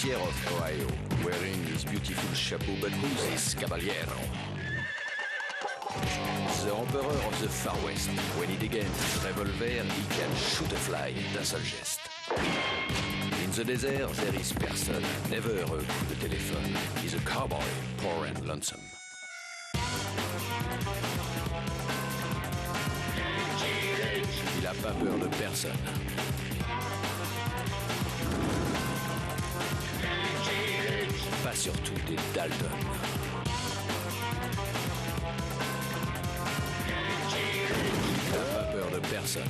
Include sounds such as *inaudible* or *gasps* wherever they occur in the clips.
Sheriff of Ohio, wearing his beautiful chapeau. But who's this caballero? The Emperor of the Far West. When he degains his revolver, he can shoot a fly d'un seul geste. In the desert, there is person, never a coup de téléphone. He's a cowboy, poor and lonesome. Il a pas peur de personne. Pas surtout des Dalton. N'a pas peur de personne.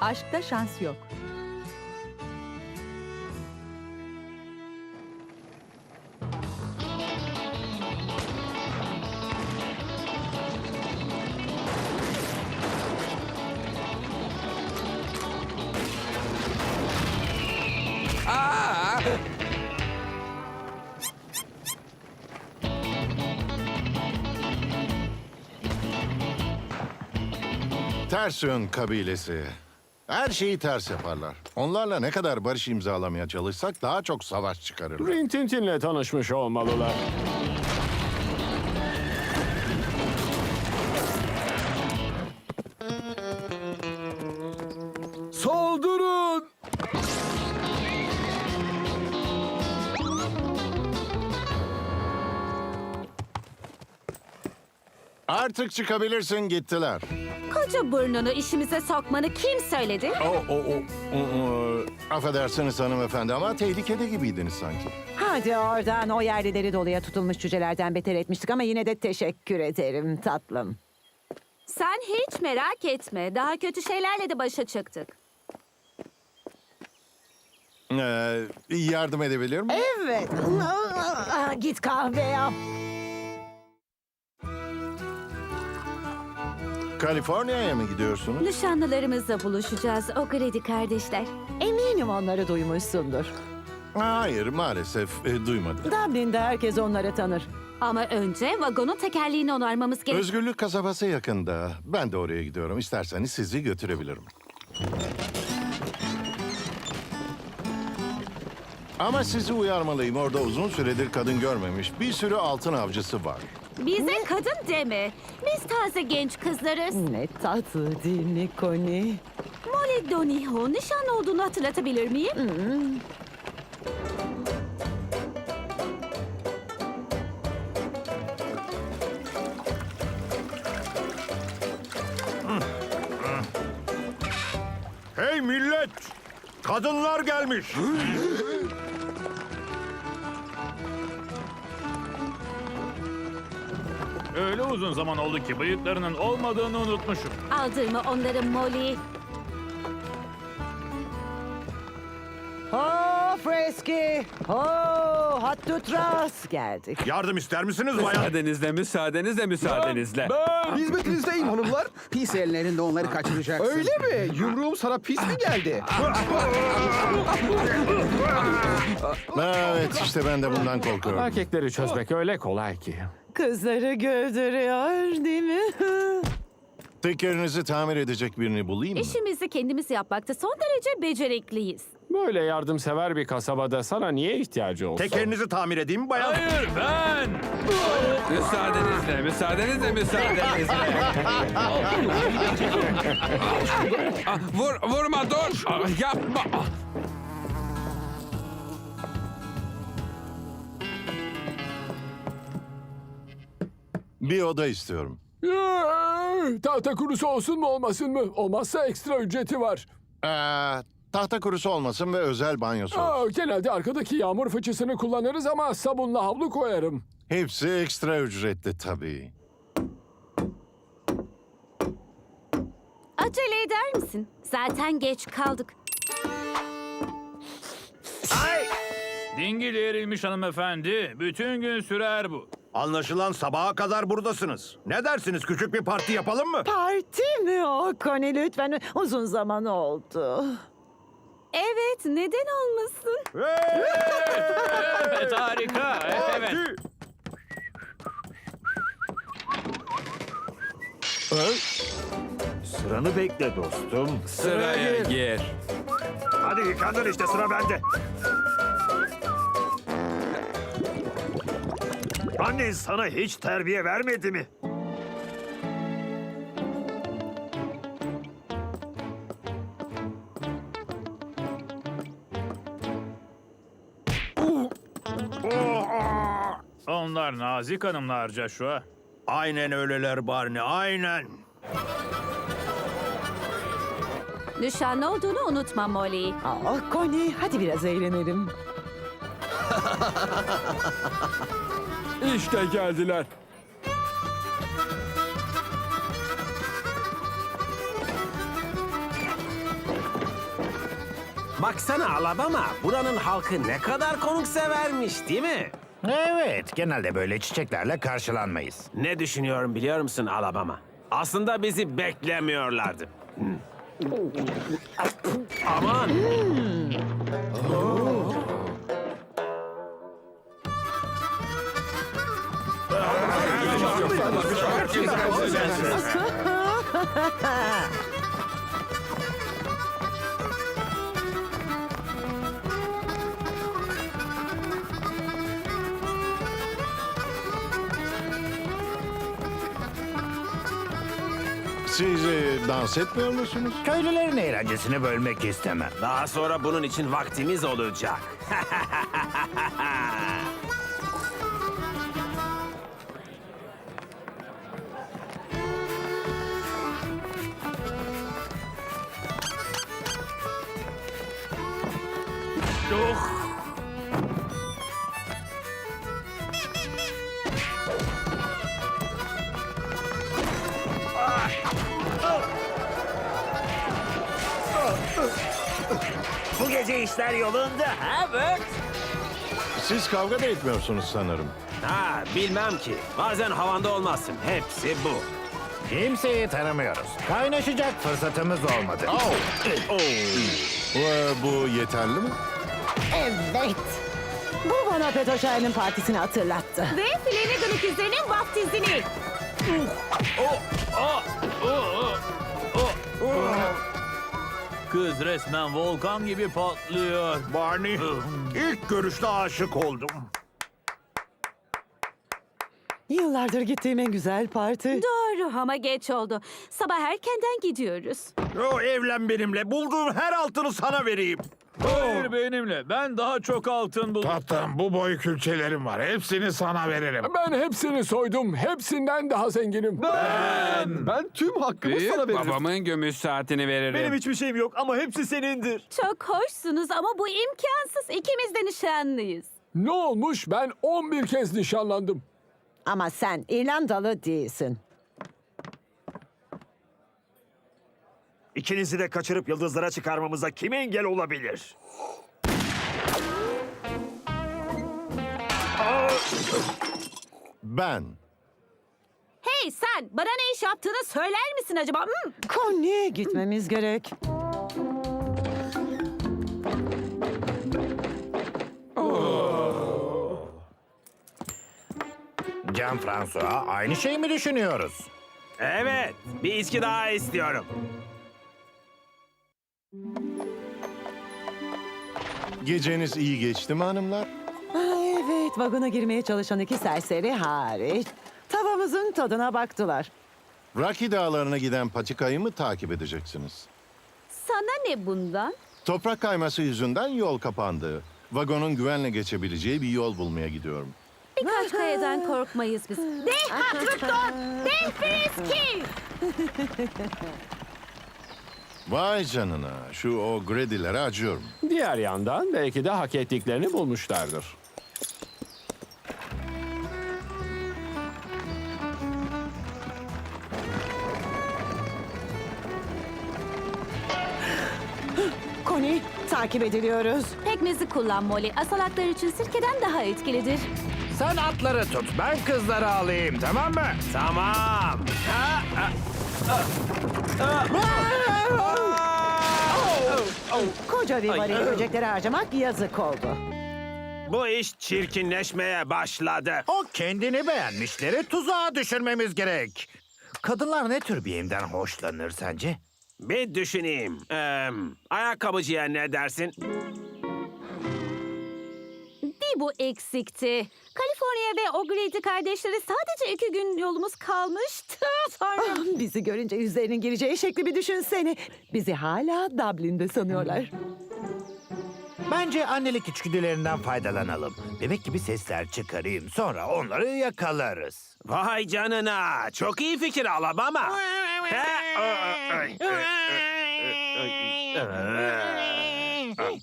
Aşkta şans yok. Ters yön kabilesi. Her şeyi ters yaparlar. Onlarla ne kadar barış imzalamaya çalışsak daha çok savaş çıkarırlar. Rintintin'le tanışmış olmalılar. Saldırın! Artık çıkabilirsin gittiler. Koca burnunu işimize sokmanı kim söyledi? O, o, o, o, o. Affedersiniz hanımefendi ama tehlikede gibiydiniz sanki. Hadi oradan o yerlileri doluya tutulmuş cücelerden beter etmiştik ama yine de teşekkür ederim tatlım. Sen hiç merak etme. Daha kötü şeylerle de başa çıktık. Ee, yardım edebilir miyim? Evet. Git kahve yap. Kaliforniya'ya mı gidiyorsunuz? Nişanlılarımızla buluşacağız. O Grady kardeşler. Eminim onları duymuşsundur. Hayır maalesef e, duymadım. Dublin'de herkes onları tanır. Ama önce vagonun tekerleğini onarmamız gerek. Özgürlük kasabası yakında. Ben de oraya gidiyorum. İsterseniz sizi götürebilirim. Ama sizi uyarmalıyım. Orada uzun süredir kadın görmemiş. Bir sürü altın avcısı var. Bize kadın deme. Biz taze genç kızlarız. Ne tatlı değil mi Connie? Molly Doniho nişanlı olduğunu hatırlatabilir miyim? Hey millet! Kadınlar gelmiş. *laughs* Öyle uzun zaman oldu ki bıyıklarının olmadığını unutmuşum. Aldırma onları Molly. Oh Fresky! Oh Hot to Trust geldik. Yardım ister misiniz bayan? Müsaadenizle, müsaadenizle, müsaadenizle. Hizmetinizdeyim hanımlar. Pis ellerinde onları kaçıracaksın. Öyle mi? Yumruğum sana pis mi geldi? Evet işte ben de bundan korkuyorum. Erkekleri çözmek öyle kolay ki. Kızları güldürüyor değil mi? *laughs* Tekerinizi tamir edecek birini bulayım mı? İşimizi kendimiz yapmakta son derece becerikliyiz. Böyle yardımsever bir kasabada sana niye ihtiyacı olsun? Tekerinizi tamir edeyim mi bayan? Hayır ben! Müsaadenizle, müsaadenizle, müsaadenizle. *laughs* Ah, Vur, vurma, dur. Ah, Yapma. Ah. Bir oda istiyorum. Ee, Tahta kurusu olsun mu olmasın mı? Olmazsa ekstra ücreti var. Ee, tahta kurusu olmasın ve özel banyosu olsun. Aa, genelde arkadaki yağmur fıçısını kullanırız ama sabunla havlu koyarım. Hepsi ekstra ücretli tabii. Acele eder misin? Zaten geç kaldık. Dingil erilmiş hanımefendi. Bütün gün sürer bu. Anlaşılan sabaha kadar buradasınız. Ne dersiniz küçük bir parti yapalım mı? Parti mi o Connie lütfen? Uzun zaman oldu. Evet, neden olmasın? Evet harika. Evet. Sıranı bekle dostum. Sıraya gir. Hadi yıkandın işte sıra bende. Annen sana hiç terbiye vermedi mi? Onlar nazik hanımlar Joshua. Aynen öyleler Barney, aynen. Nişanlı olduğunu unutma Molly. Ah Connie hadi biraz eğlenelim. *laughs* İşte geldiler. Baksana Alabama, buranın halkı ne kadar konuksevermiş değil mi? Evet, genelde böyle çiçeklerle karşılanmayız. Ne düşünüyorum biliyor musun Alabama? Aslında bizi beklemiyorlardı. Hmm. Aman! Siz e, dans etmiyor musunuz? Köylülerin eğlencesini bölmek istemem. Daha sonra bunun için vaktimiz olacak. *laughs* gece işler yolunda. evet. Siz kavga da etmiyorsunuz sanırım. Ha, bilmem ki. Bazen havanda olmazsın. Hepsi bu. Kimseyi tanımıyoruz. Kaynaşacak fırsatımız olmadı. Ee, bu yeterli mi? Evet. Bu bana Petoşahin'in partisini hatırlattı. Ve Flanagan ikizlerinin vaftizini. Kız resmen volkan gibi patlıyor. Barney, ilk görüşte aşık oldum. Yıllardır gittiğim en güzel parti. Doğru ama geç oldu. Sabah erkenden gidiyoruz. O evlen benimle. Bulduğum her altını sana vereyim. Hayır benimle. Ben daha çok altın buldum. Tatlım bu boy külçelerim var. Hepsini sana veririm. Ben hepsini soydum. Hepsinden daha zenginim. Ben tüm hakkımı sana veririm. Babamın gümüş saatini veririm. hiçbir şeyim yok ama hepsi senindir. Çok hoşsunuz ama bu imkansız. İkimiz de nişanlıyız. Ne olmuş? Ben 11 kez nişanlandım. Ama sen İrlandalı değilsin. İkinizi de kaçırıp yıldızlara çıkarmamıza kim engel olabilir? Ben. Hey sen bana ne iş yaptığını söyler misin acaba? Hmm. Connie gitmemiz gerek. Can François aynı şeyi mi düşünüyoruz? Evet, bir içki daha istiyorum. Geceniz iyi geçti mi hanımlar? Ah, evet, vagona girmeye çalışan iki serseri hariç. Tavamızın tadına baktılar. Rocky dağlarına giden patikayı mı takip edeceksiniz? Sana ne bundan? Toprak kayması yüzünden yol kapandı. Vagonun güvenle geçebileceği bir yol bulmaya gidiyorum. Birkaç kayadan korkmayız biz. *laughs* De Hatrutton! De Friski! *laughs* Vay canına, şu o Grady'lere acıyorum. Diğer yandan belki de hak ettiklerini bulmuşlardır. Connie, takip ediliyoruz. Pekmezi kullan Molly. Asalaklar için sirkeden daha etkilidir. Sen atları tut, ben kızları alayım tamam mı? Tamam. Ha, ha. Koca bir varil böcekleri harcamak yazık oldu. Bu iş çirkinleşmeye başladı. O kendini beğenmişleri tuzağa düşürmemiz gerek. Kadınlar ne tür bir yemden hoşlanır sence? Bir düşüneyim. Ee, ayakkabıcıya ne dersin? Bu eksikti. Kaliforniya ve O'Grady kardeşleri sadece iki gün yolumuz kalmıştı. *laughs* Tanrım. Bizi görünce yüzlerinin gireceği şekli bir düşünsene. Bizi hala Dublin'de sanıyorlar. Bence annelik içgüdülerinden faydalanalım. Bebek gibi sesler çıkarayım. Sonra onları yakalarız. Vay canına. Çok iyi fikir Alabama.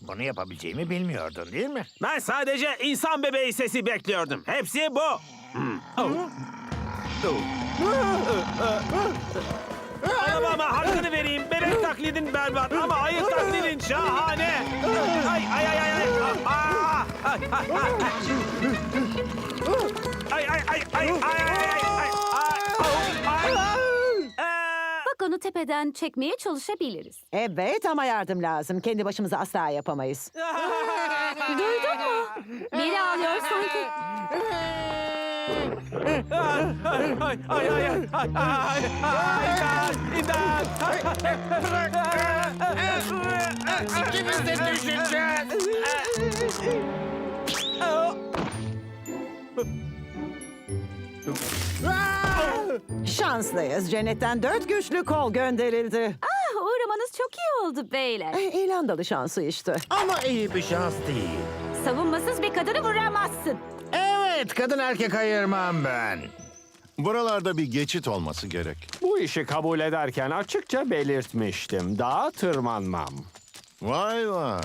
Bunu yapabileceğimi bilmiyordun değil mi? Ben sadece insan bebeği sesi bekliyordum. Hepsi bu. Anam hakkını vereyim. Bebek taklidin berbat ama ayı taklidin şahane. Ay ay ay ay. ay. Aa, aa, ay, ay, ay. Ay ay ay ay ay ay ay ay onu tepeden çekmeye çalışabiliriz. Evet ama yardım lazım. Kendi başımıza asla yapamayız. Duydun mu? Biri ağlıyor sanki. Ay ay ay ay ay ay ay İmdat! İkimiz de düşeceğiz. Şanslıyız. Cennetten dört güçlü kol gönderildi. Ah, uğramanız çok iyi oldu beyler. Eh, İrlandalı şansı işte. Ama iyi bir şans değil. Savunmasız bir kadını vuramazsın. Evet, kadın erkek ayırmam ben. Buralarda bir geçit olması gerek. Bu işi kabul ederken açıkça belirtmiştim. Dağa tırmanmam. Vay vay.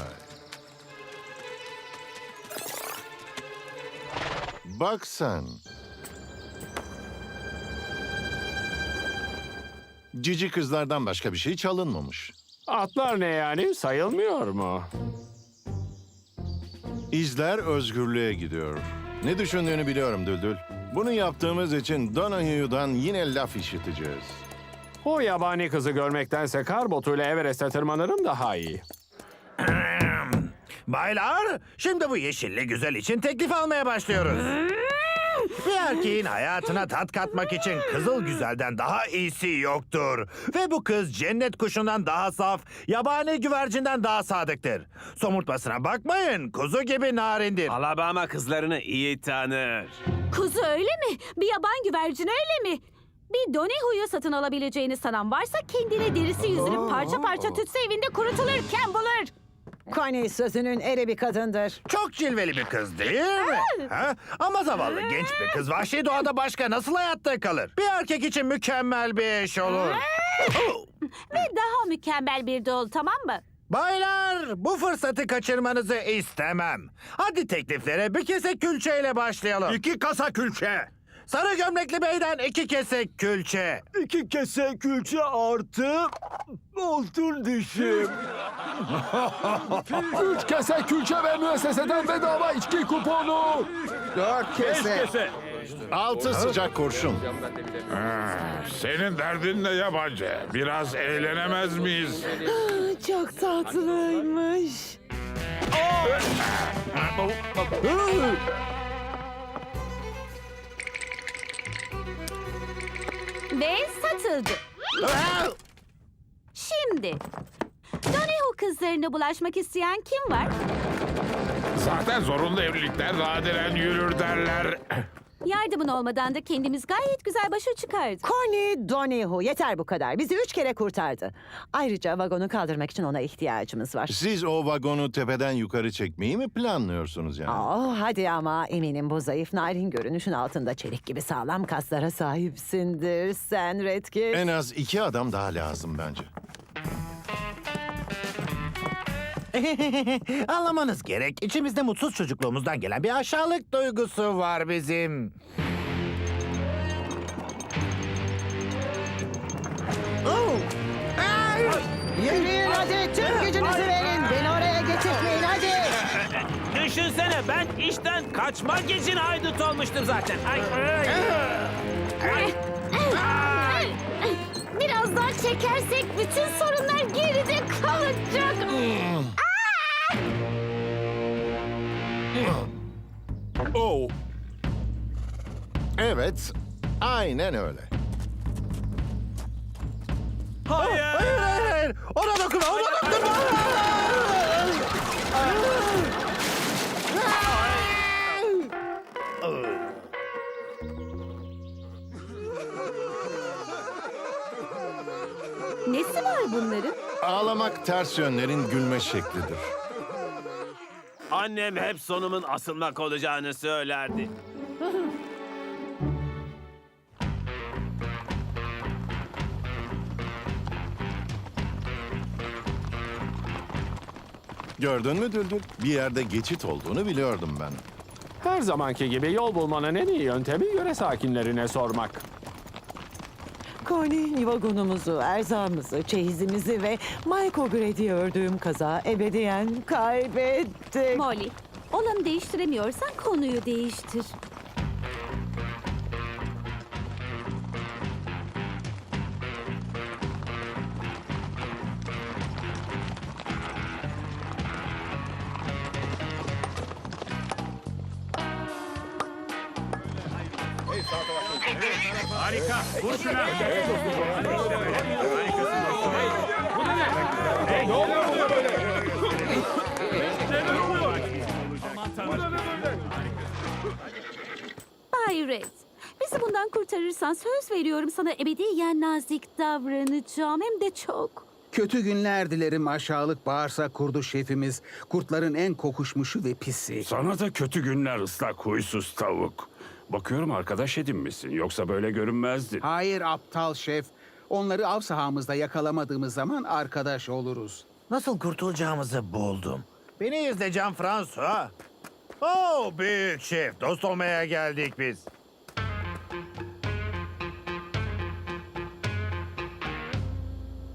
Bak sen. Cici kızlardan başka bir şey çalınmamış. Atlar ne yani? Sayılmıyor mu? İzler özgürlüğe gidiyor. Ne düşündüğünü biliyorum Düldül. Bunu yaptığımız için Donahue'dan yine laf işiteceğiz. O yabani kızı görmektense kar botuyla Everest'e tırmanırım daha iyi. Baylar, şimdi bu yeşilli güzel için teklif almaya başlıyoruz. Bir erkeğin hayatına tat katmak için kızıl güzelden daha iyisi yoktur. Ve bu kız cennet kuşundan daha saf, yabani güvercinden daha sadıktır. Somurtmasına bakmayın, kuzu gibi narindir. Alabama kızlarını iyi tanır. Kuzu öyle mi? Bir yaban güvercin öyle mi? Bir Donehu'yu satın alabileceğini sanan varsa kendine derisi yüzünü parça parça tütse evinde kurutulurken bulur. Connie sözünün eri bir kadındır. Çok cilveli bir kız değil mi? Ha? Ama zavallı genç bir kız vahşi doğada başka nasıl hayatta kalır? Bir erkek için mükemmel bir eş olur. *laughs* Ve daha mükemmel bir dol tamam mı? Baylar bu fırsatı kaçırmanızı istemem. Hadi tekliflere bir kese külçeyle başlayalım. İki kasa külçe. Sarı gömlekli beyden iki kese külçe. İki kese külçe artı altın dişim. *laughs* Üç kese külçe ve müesseseden bedava içki kuponu. Dört kese. Altı sıcak kurşun. Senin derdin ne yabancı? Biraz eğlenemez miyiz? *gasps* Çok tatlıymış. Ve satıldı. Şimdi Donehu kızlarına bulaşmak isteyen kim var? Zaten zorunlu evlilikler nadiren yürür derler. Yardımın olmadan da kendimiz gayet güzel başa çıkardık. Connie Donehu. Yeter bu kadar. Bizi üç kere kurtardı. Ayrıca vagonu kaldırmak için ona ihtiyacımız var. Siz o vagonu tepeden yukarı çekmeyi mi planlıyorsunuz yani? Oh, hadi ama eminim bu zayıf narin görünüşün altında çelik gibi sağlam kaslara sahipsindir sen Redkit. En az iki adam daha lazım bence. *laughs* Anlamanız gerek. İçimizde mutsuz çocukluğumuzdan gelen bir aşağılık duygusu var bizim. Yürüyün hadi tüm gücünüzü verin. Beni oraya getirmeyin hadi. Düşünsene ben işten kaçmak için haydut olmuştum zaten. Ay, ay. Biraz daha çekersek bütün sorunlar geride kalacak. Oh. Evet, aynen öyle. Hayır. Hayır hayır hayır. hayır. Ona dokunma, ona dokunma. Nesi var bunların? Ağlamak ters yönlerin gülme şeklidir. Annem hep sonumun asılmak olacağını söylerdi. Gördün mü Düldül? Bir yerde geçit olduğunu biliyordum ben. Her zamanki gibi yol bulmanın en iyi yöntemi yöre sakinlerine sormak. Connie, vagonumuzu, erzağımızı, çeyizimizi ve Michael Grady'yi ördüğüm kaza ebediyen kaybettik. Molly, olanı değiştiremiyorsan konuyu değiştir. Harika. Vur şuna. Bay Red, bizi bundan kurtarırsan söz veriyorum sana ebediyen nazik davranacağım hem de çok. Kötü günler dilerim aşağılık bağırsak kurdu şefimiz. Kurtların en kokuşmuşu ve pisi. Sana da kötü günler ıslak huysuz tavuk. Bakıyorum arkadaş edinmişsin. Yoksa böyle görünmezdin. Hayır aptal şef. Onları av sahamızda yakalamadığımız zaman arkadaş oluruz. Nasıl kurtulacağımızı buldum. Beni izle Can François. Oh büyük şef, dost olmaya geldik biz.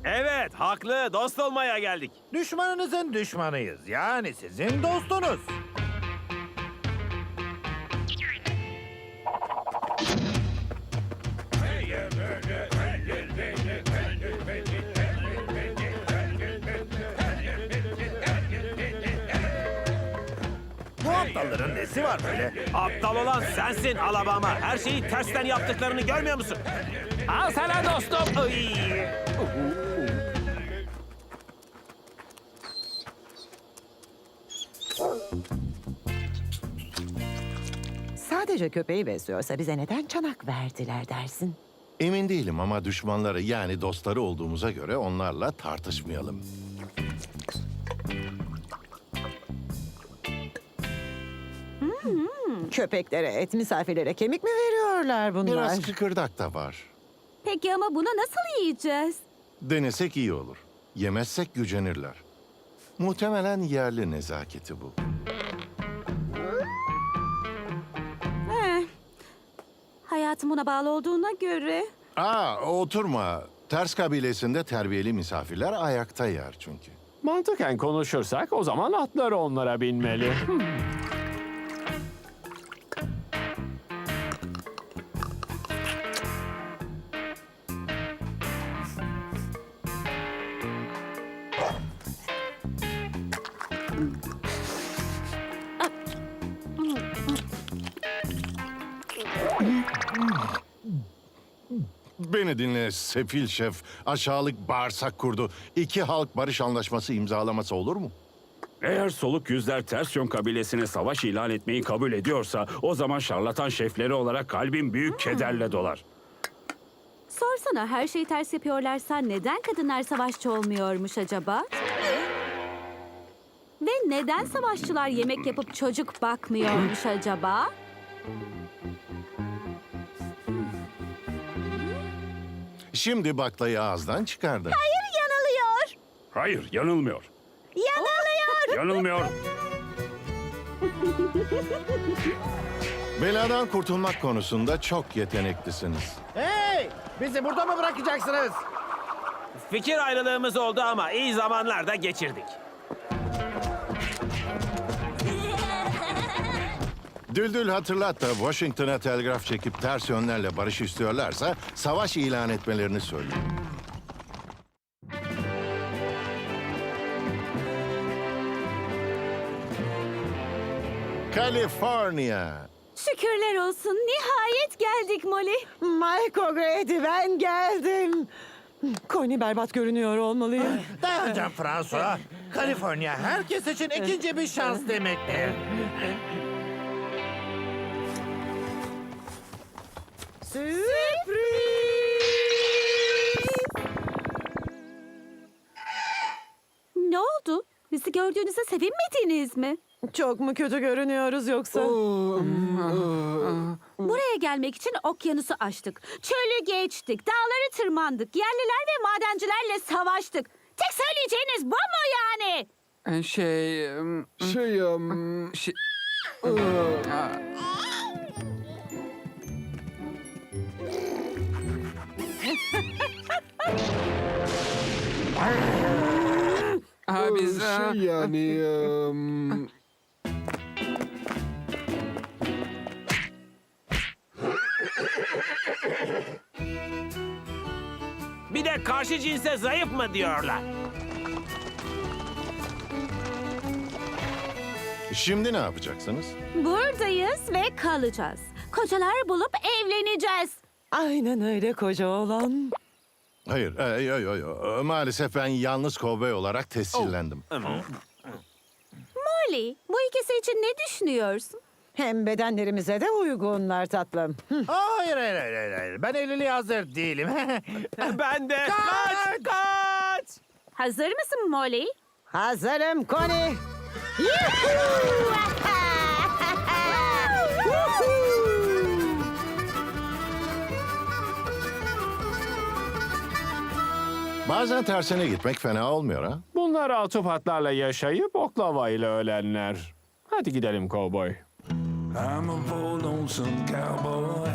Evet, haklı. Dost olmaya geldik. Düşmanınızın düşmanıyız. Yani sizin dostunuz. Bu aptalların nesi var böyle? Aptal olan sensin Alabama. Her şeyi tersten yaptıklarını görmüyor musun? Al sana dostum. Ay. Sadece köpeği besliyorsa bize neden çanak verdiler dersin? Emin değilim ama düşmanları yani dostları olduğumuza göre onlarla tartışmayalım. Köpeklere et, misafirlere kemik mi veriyorlar bunlar? Biraz kıkırdak da var. Peki ama buna nasıl yiyeceğiz? Denesek iyi olur. Yemezsek gücenirler. Muhtemelen yerli nezaketi bu. Heh. Hayatım buna bağlı olduğuna göre. Aa oturma. Ters kabilesinde terbiyeli misafirler ayakta yer çünkü. Mantıken konuşursak o zaman atları onlara binmeli. Sefil şef. Aşağılık bağırsak kurdu. İki halk barış anlaşması imzalaması olur mu? Eğer soluk yüzler ters yön kabilesine savaş ilan etmeyi kabul ediyorsa... ...o zaman şarlatan şefleri olarak kalbim büyük kederle dolar. Sorsana her şeyi ters yapıyorlarsa neden kadınlar savaşçı olmuyormuş acaba? Ve neden savaşçılar yemek yapıp çocuk bakmıyormuş acaba? Şimdi baklayı ağızdan çıkardı. Yanılıyor. Hayır, yanılmıyor. Yanılıyor. Yanılmıyor. Beladan kurtulmak konusunda çok yeteneklisiniz. Hey! Bizi burada mı bırakacaksınız? Fikir ayrılığımız oldu ama iyi zamanlarda geçirdik. Düldül hatırlat da Washington'a telgraf çekip ters yönlerle barış istiyorlarsa savaş ilan etmelerini söyle. California. Şükürler olsun. Nihayet geldik Molly. Michael Grady ben geldim. Connie berbat görünüyor olmalıyım. Dayanacağım François. Kaliforniya herkes için ikinci bir şans demektir. Ne oldu? Bizi gördüğünüzde sevinmediniz mi? Çok mu kötü görünüyoruz yoksa? Buraya gelmek için okyanusu aştık. Çölü geçtik, dağları tırmandık, yerliler ve madencilerle savaştık. Tek söyleyeceğiniz bu mu yani? Şey... Şey, Şey... Ha biz... şey yani... *laughs* em, Bir de karşı cinse zayıf mı diyorlar? Şimdi ne yapacaksınız? Buradayız ve kalacağız. Kocalar bulup evleneceğiz. Aynen öyle koca oğlan. Hayır, e, yo, yo, yo. maalesef ben yalnız kovboy olarak tescillendim. Molly, bu ikisi için ne düşünüyorsun? Hem bedenlerimize de uygunlar tatlım. Hayır, hayır, hayır, hayır, hayır. Ben evliliğe hazır değilim. *laughs* Ben de. Kaç! Kaç! Hazır mısın Molly? Hazırım Connie. Bazen tersine gitmek fena olmuyor ha. Bunlar autopatlarla yaşayıp oklava ile ölenler. Hadi gidelim kovboy. I'm a lonesome cowboy.